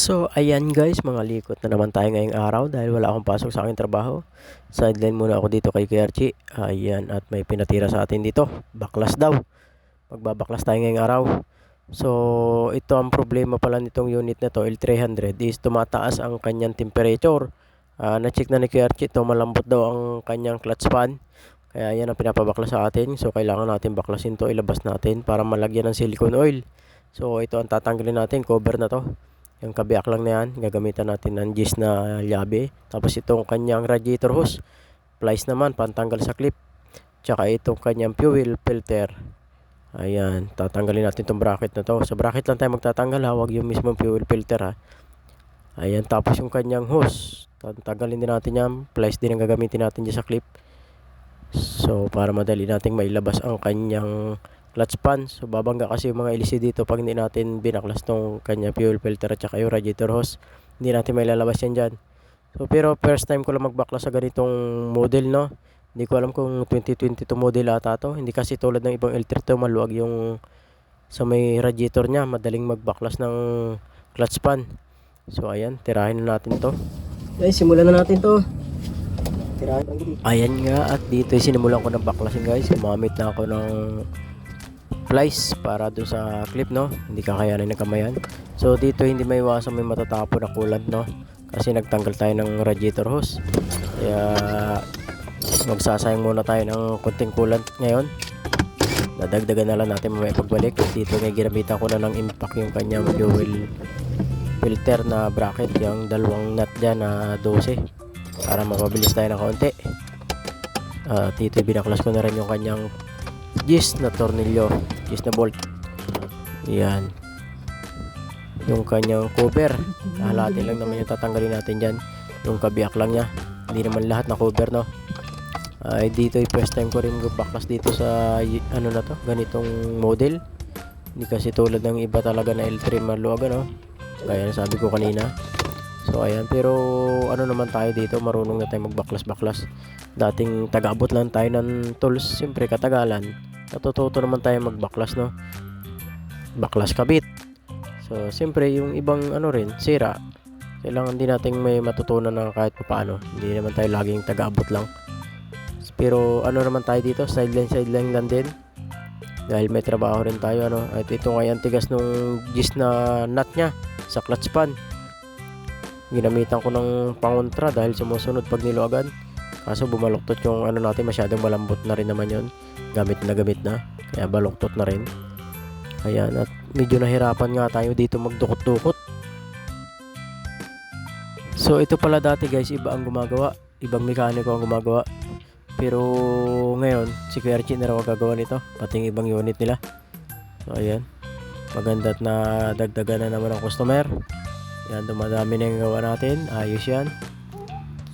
So, ayan guys, mga likot na naman tayo ngayong araw dahil wala akong pasok sa aking trabaho. Sideline muna ako dito kay KRC. Ayan, at may pinatira sa atin dito. Baklas daw. Magbabaklas tayo ngayong araw. So, ito ang problema pala nitong unit na to, L300, is tumataas ang kanyang temperature. Ah, na-check na ni KRC, ito malambot daw ang kanyang clutch pan. Kaya yan ang pinapabaklas sa atin. So, kailangan natin baklasin to, ilabas natin para malagyan ng silicone oil. So, ito ang tatanggalin natin, cover na to. Yung kabiak lang na yan, gagamitan natin ng gis na llabe. Tapos itong kanyang radiator hose. Plies naman, pantanggal sa clip. Tsaka itong kanyang fuel filter. Ayan, tatanggalin natin itong bracket na to. Sa bracket lang tayo magtatanggal ha, huwag yung mismong fuel filter ha. Ayan, tapos yung kanyang hose. Tatanggalin din natin yan. Plies din ang gagamitin natin dyan sa clip. So, para madali nating mailabas ang kanyang clutch pan. So babangga kasi yung mga LC dito pag hindi natin binaklas tong kanya fuel filter at saka yung radiator hose. Hindi natin may lalabas yan dyan. So pero first time ko lang magbaklas sa ganitong model no. Hindi ko alam kung 2022 model ata to. Hindi kasi tulad ng ibang L3 to maluwag yung sa may radiator niya. Madaling magbaklas ng clutch pan. So ayan, tirahin na natin to. Guys, simulan na natin to. Tirahin. Ayan nga at dito sinimulan ko ng baklasin guys. Gumamit na ako ng plies para doon sa clip no? Hindi kakayanin ng kamayan so dito hindi may iwasan may matatapo na coolant no? Kasi nagtanggal tayo ng radiator hose. Kaya magsasayang muna tayo ng konting coolant ngayon. Dadagdagan na lang natin mamaya pagbalik. Dito may ginamitan ko na ng impact yung kanyang fuel filter na bracket. Yung dalawang nut dyan na 12 para mapabilis tayo ng konti at dito binaklas ko na rin yung kanyang gis na tornilyo. Gis na bolt. Yan. Yung kanyang cover. Halati lang naman yung tatanggalin natin dyan. Yung kabiyak lang niya. Hindi naman lahat na cover no? Ay dito ay first time ko rin baklas dito sa ano na to? Ganitong model. Hindi kasi tulad ng iba talaga na L3 maluwag ano? Kaya sabi ko kanina. So ayan. Pero ano naman tayo dito? Marunong na tayo magbaklas baklas dating tagabot lang tayo ng tools. Siyempre katagalan natututo naman tayo magbaklas no? Baklas kabit so siyempre yung ibang ano rin sira kailangan din nating may matutunan na kahit paano hindi naman tayo laging tagaabot lang. Pero ano naman tayo dito? Sideline sideline lang din. Dahil may trabaho rin tayo ano? At ito ngayon tigas nung gis na nut nya sa clutch pan. Ginamitan ko ng pangontra dahil sumusunod pag niluagan kaso bumaluktot yung ano natin masyadong malambot na rin naman yon gamit na gamit na. Kaya baluktot na rin. Ayan at medyo nahirapan nga tayo dito magdukot-dukot. So ito pala dati guys iba ang gumagawa. Ibang mekaniko ang gumagawa. Pero ngayon si Kuya Archie na raw gagawa nito pati ibang unit nila. So ayan. Maganda at na dagdagan na naman ang customer. Yan dumadami na yung gawa natin. Ayos yan.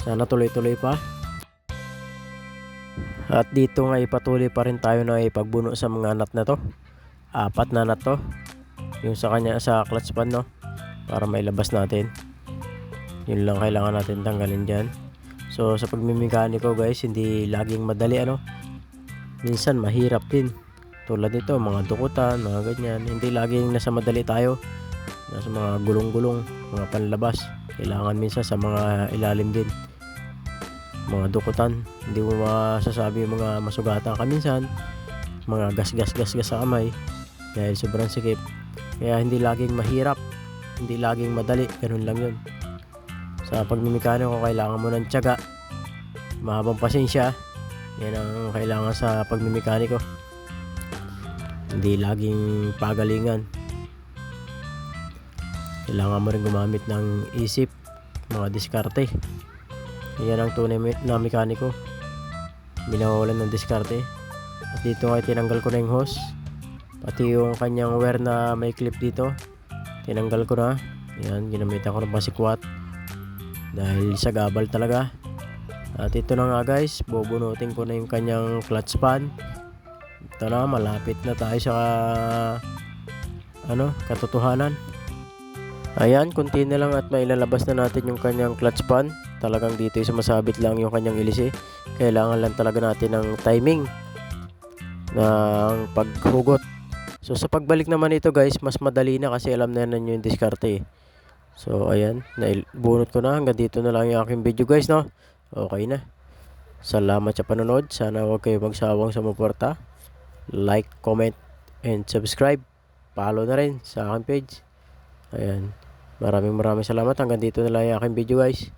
Sana tuloy-tuloy pa at dito nga ipatuloy pa rin tayo na ipagbuno sa mga nut na to. Apat na nut to. Yung sa kanya sa clutch pan no. Para mailabas natin. Yun lang kailangan natin tanggalin dyan. So sa pagmimikaniko guys, hindi laging madali ano. Minsan mahirap din. Tulad nito, mga dukutan, mga ganyan. Hindi laging nasa madali tayo. Nasa mga gulong-gulong, mga panlabas. Kailangan minsan sa mga ilalim din mga dukutan. Hindi mo masasabi yung mga masugatan ka minsan mga gas gas gas gas sa kamay dahil sobrang sikip. Kaya hindi laging mahirap hindi laging madali ganun lang yun. Sa pagmimekano kung kailangan mo ng tiyaga. Mahabang pasensya yan ang kailangan sa pagmimekaniko hindi laging pagalingan. Kailangan mo rin gumamit ng isip mga diskarte yan ang tunay na mekaniko. Binawalan ng diskarte. At dito nga tinanggal ko na yung hose. Pati yung kanyang wear na may clip dito. Tinanggal ko na. Yan, ginamitan ko ng pasikwat. Dahil sa gabal talaga. At ito na nga guys, bubunutin ko na yung kanyang clutch pan. Ito na, malapit na tayo sa ano, katotohanan. Ayan, kunti na lang at mailalabas na natin yung kanyang clutch pan. Talagang dito yung sumasabit lang yung kanyang ilisi. Kailangan lang talaga natin ng timing ng paghugot. So sa pagbalik naman ito guys, mas madali na kasi alam na ninyo yung diskarte. eh. So, ayan. Naibunot ko na. Hanggang dito na lang yung aking video guys, no? Okay na. Salamat sa panonood. Sana huwag kayo magsawang sumuporta. Like, comment, and subscribe. Follow na rin sa aking page. Ayan. Maraming maraming salamat. Hanggang dito na lang yung aking video guys.